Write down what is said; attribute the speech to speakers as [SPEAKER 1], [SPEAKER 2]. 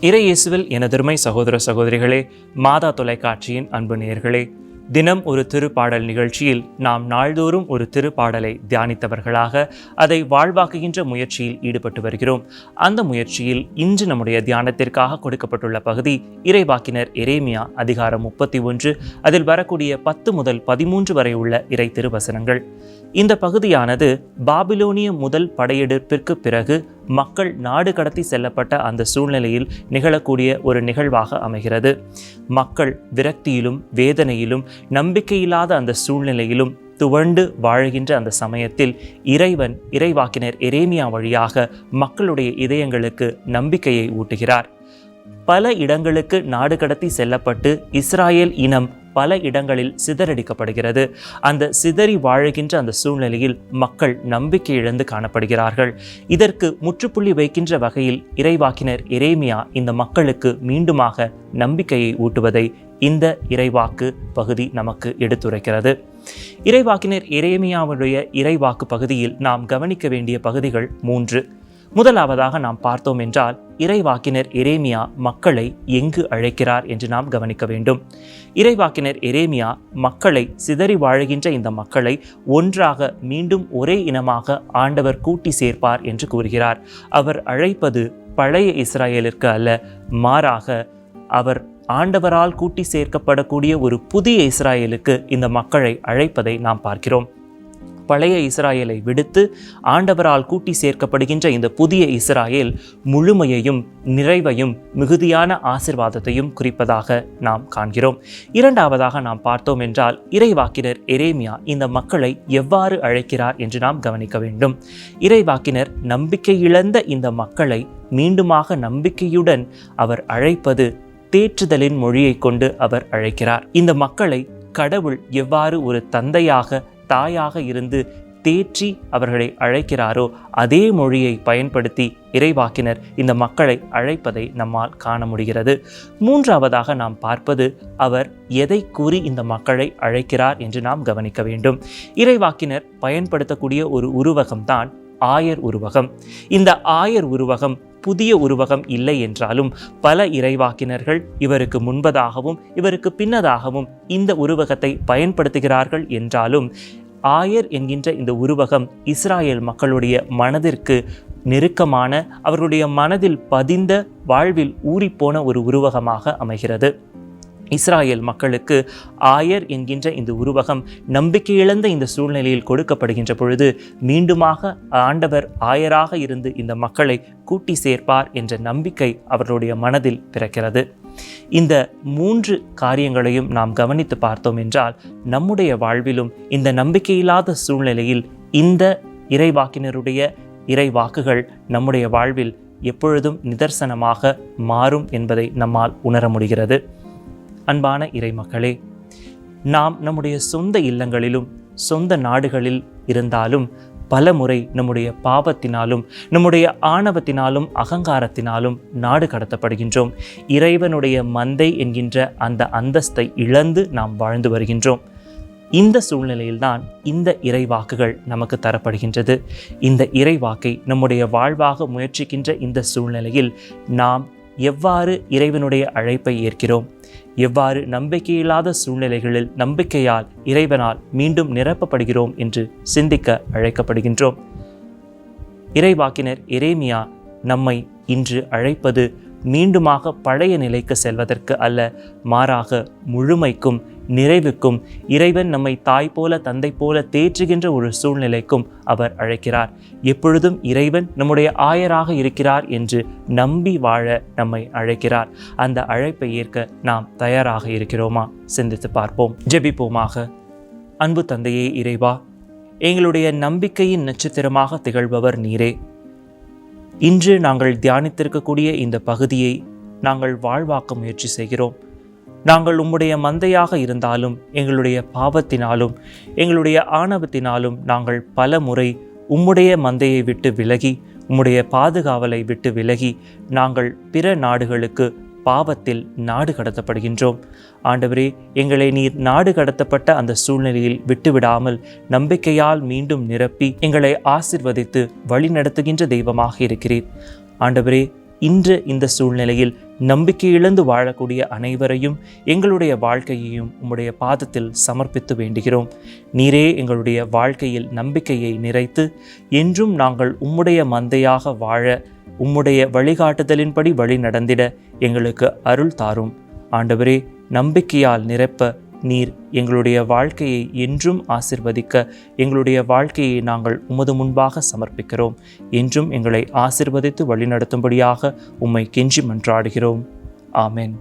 [SPEAKER 1] இறை இயேசுவில் எனதருமை சகோதர சகோதரிகளே மாதா தொலைக்காட்சியின் அன்பு நேயர்களே தினம் ஒரு திருப்பாடல் நிகழ்ச்சியில் நாம் நாள்தோறும் ஒரு திருப்பாடலை தியானித்தவர்களாக அதை வாழ்வாக்குகின்ற முயற்சியில் ஈடுபட்டு வருகிறோம். அந்த முயற்சியில் இன்று நம்முடைய தியானத்திற்காக கொடுக்கப்பட்டுள்ள பகுதி இறைவாக்கினர் எரேமியா அதிகாரம் முப்பத்தி ஒன்று அதில் வரக்கூடிய பத்து முதல் பதிமூன்று வரை உள்ள இறை திருவசனங்கள். இந்த பகுதியானது பாபிலோனிய முதல் படையெடுப்பிற்கு பிறகு மக்கள் நாடு கடத்தி செல்லப்பட்ட அந்த சூழ்நிலையில் நிகழக்கூடிய ஒரு நிகழ்வாக அமைகிறது. மக்கள் விரக்தியிலும் வேதனையிலும் நம்பிக்கையில்லாத அந்த சூழ்நிலையிலும் துவண்டு வாழுகின்ற அந்த சமயத்தில் இறைவன் இறைவாக்கினர் எரேமியா வழியாக மக்களுடைய இதயங்களுக்கு நம்பிக்கையை ஊட்டுகிறார். பல இடங்களுக்கு நாடு கடத்தி செல்லப்பட்டு இஸ்ராயேல் இனம் பல இடங்களில் சிதறடிக்கப்படுகிறது. அந்த சிதறி வாழுகின்ற அந்த சூழ்நிலையில் மக்கள் நம்பிக்கை இழந்து காணப்படுகிறார்கள். இதற்கு முற்றுப்புள்ளி வைக்கின்ற வகையில் இறைவாக்கினர் இரேமியா இந்த மக்களுக்கு மீண்டுமாக நம்பிக்கையை ஊட்டுவதை இந்த இறைவாக்கு பகுதி நமக்கு எடுத்துரைக்கிறது. இறைவாக்கினர் இரேமியாவுடைய இறைவாக்கு பகுதியில் நாம் கவனிக்க வேண்டிய பகுதிகள் மூன்று. முதலாவதாக நாம் பார்த்தோம் என்றால் இறைவாக்கினர் எரேமியா மக்களை எங்கு அழைக்கிறார் என்று நாம் கவனிக்க வேண்டும். இறைவாக்கினர் எரேமியா மக்களை சிதறி வாழுகின்ற இந்த மக்களை ஒன்றாக மீண்டும் ஒரே இனமாக ஆண்டவர் கூட்டி சேர்ப்பார் என்று கூறுகிறார். அவர் அழைப்பது பழைய இஸ்ராயலிற்கு அல்ல மாறாக அவர் ஆண்டவரால் கூட்டி சேர்க்கப்படக்கூடிய ஒரு புதிய இஸ்ராயலுக்கு இந்த மக்களை அழைப்பதை நாம் பார்க்கிறோம். பழைய இஸ்ராயலை விடுத்து ஆண்டவரால் கூட்டி சேர்க்கப்படுகின்ற இந்த புதிய இஸ்ராயேல் முழுமையையும் நிறைவையும் மிகுதியான ஆசிர்வாதத்தையும் குறிப்பதாக நாம் காண்கிறோம். இரண்டாவதாக நாம் பார்த்தோம் என்றால் இறைவாக்கினர் எரேமியா இந்த மக்களை எவ்வாறு அழைக்கிறார் என்று நாம் கவனிக்க வேண்டும். இறைவாக்கினர் நம்பிக்கை இழந்த இந்த மக்களை மீண்டுமாக நம்பிக்கையுடன் அவர் அழைப்பது தேற்றுதலின் மொழியை கொண்டு அவர் அழைக்கிறார். இந்த மக்களை கடவுள் எவ்வாறு ஒரு தந்தையாக தாயாக இருந்து தேற்றி அவர்களை அழைக்கிறாரோ அதே மொழியை பயன்படுத்தி இறைவாக்கினர் இந்த மக்களை அழைப்பதை நம்மால் காண முடிகிறது. மூன்றாவதாக நாம் பார்ப்பது அவர் எதை கூறி இந்த மக்களை அழைக்கிறார் என்று நாம் கவனிக்க வேண்டும். இறைவாக்கினர் பயன்படுத்தக்கூடிய ஒரு உருவகம்தான் ஆயர் உருவகம். இந்த ஆயர் உருவகம் புதிய உருவகம் இல்லை என்றாலும் பல இறைவாக்கினர்கள் இவருக்கு முன்பதாகவும் இவருக்கு பின்னதாகவும் இந்த உருவகத்தை பயன்படுத்துகிறார்கள் என்றாலும் ஆயர் என்கின்ற இந்த உருவகம் இஸ்ராயேல் மக்களுடைய மனதிற்கு நெருக்கமான அவர்களுடைய மனதில் பதிந்த வாழ்வில் ஊறிப்போன ஒரு உருவகமாக அமைகிறது. இஸ்ராயேல் மக்களுக்கு ஆயர் என்கின்ற இந்த உருவகம் நம்பிக்கையிழந்த இந்த சூழ்நிலையில் கொடுக்கப்படுகின்ற பொழுது மீண்டுமாக ஆண்டவர் ஆயராக இருந்து இந்த மக்களை கூட்டி சேர்ப்பார் என்ற நம்பிக்கை அவர்களுடைய மனதில் பிறக்கிறது. இந்த மூன்று காரியங்களையும் நாம் கவனித்து பார்த்தோம் என்றால் நம்முடைய வாழ்விலும் இந்த நம்பிக்கையில்லாத சூழ்நிலையில் இந்த இறைவாக்கினருடைய இறைவாக்குகள் நம்முடைய வாழ்வில் எப்பொழுதும் நிதர்சனமாக மாறும் என்பதை நம்மால் உணர முடிகிறது. அன்பான இறைமக்களே நாம் நம்முடைய சொந்த இல்லங்களிலும் சொந்த நாடுகளில் இருந்தாலும் பல முறை நம்முடைய பாவத்தினாலும் நம்முடைய ஆணவத்தினாலும் அகங்காரத்தினாலும் நாடு கடத்தப்படுகின்றோம். இறைவனுடைய மந்தை என்கின்ற அந்த அந்தஸ்தை இழந்து நாம் வாழ்ந்து வருகின்றோம். இந்த சூழ்நிலையில்தான் இந்த இறைவாக்குகள் நமக்கு தரப்படுகின்றது. இந்த இறைவாக்கை நம்முடைய வாழ்வாக முயற்சிக்கின்ற இந்த சூழ்நிலையில் நாம் எவ்வாறு இறைவனுடைய அழைப்பை ஏற்கிறோம்? எவ்வாறு நம்பிக்கையில்லாத சூழ்நிலைகளில் நம்பிக்கையால் இறைவனால் மீண்டும் நிரப்பப்படுகிறோம் என்று சிந்திக்க அழைக்கப்படுகின்றோம். இறைவாக்கினர் இறைமியா நம்மை இன்று அழைப்பது மீண்டுமாக பழைய நிலைக்கு செல்வதற்கு அல்ல மாறாக முழுமைக்கும் நிறைவுக்கும் இறைவன் நம்மை தாய் போல தந்தை போல தேற்றுகின்ற ஒரு சூழ்நிலைக்கும் அவர் அழைக்கிறார். எப்பொழுதும் இறைவன் நம்முடைய ஆயராக இருக்கிறார் என்று நம்பி வாழ நம்மை அழைக்கிறார். அந்த அழைப்பை ஏற்க நாம் தயாராக இருக்கிறோமா? சிந்தித்து பார்ப்போம். ஜெபிப்போமாக. அன்பு தந்தையே இறைவா எங்களுடைய நம்பிக்கையின் நட்சத்திரமாக திகழ்பவர் நீரே. இன்று நாங்கள் தியானித்திருக்கக்கூடிய இந்த பகுதியை நாங்கள் வாழ்வாக்க முயற்சி செய்கிறோம். நாங்கள் உம்முடைய மந்தையாக இருந்தாலும் எங்களுடைய பாவத்தினாலும் எங்களுடைய ஆணவத்தினாலும் நாங்கள் பல முறை உம்முடைய மந்தையை விட்டு விலகி உம்முடைய பாதுகாவலை விட்டு விலகி நாங்கள் பிற நாடுகளுக்கு பாவத்தில் நாடு கடத்தப்படுகின்றோம். ஆண்டவரே எங்களை நீர் நாடு கடத்தப்பட்ட அந்த சூழ்நிலையில் விட்டுவிடாமல் நம்பிக்கையால் மீண்டும் நிரப்பி எங்களை ஆசிர்வதித்து வழிநடத்துகின்ற தெய்வமாக இருக்கிறீர். ஆண்டவரே இன்று இந்த சூழ்நிலையில் நம்பிக்கை இழந்து வாழக்கூடிய அனைவரையும் எங்களுடைய வாழ்க்கையையும் உம்முடைய பாதத்தில் சமர்ப்பித்து வேண்டுகிறோம். நீரே எங்களுடைய வாழ்க்கையில் நம்பிக்கையை நிறைத்து என்றும் நாங்கள் உம்முடைய மந்தையாக வாழ உம்முடைய வழிகாட்டுதலின்படி வழி நடந்திட எங்களுக்கு அருள் தாரும். ஆண்டவரே நம்பிக்கையால் நிரப்ப நீர் எங்களுடைய வாழ்க்கையை என்றும் ஆசிர்வதிக்க எங்களுடைய வாழ்க்கையை நாங்கள் உமது முன்பாக சமர்ப்பிக்கிறோம். என்றும் எங்களை ஆசிர்வதித்து வழிநடத்தும்படியாக உம்மை கெஞ்சி மன்றாடுகிறோம். ஆமேன்.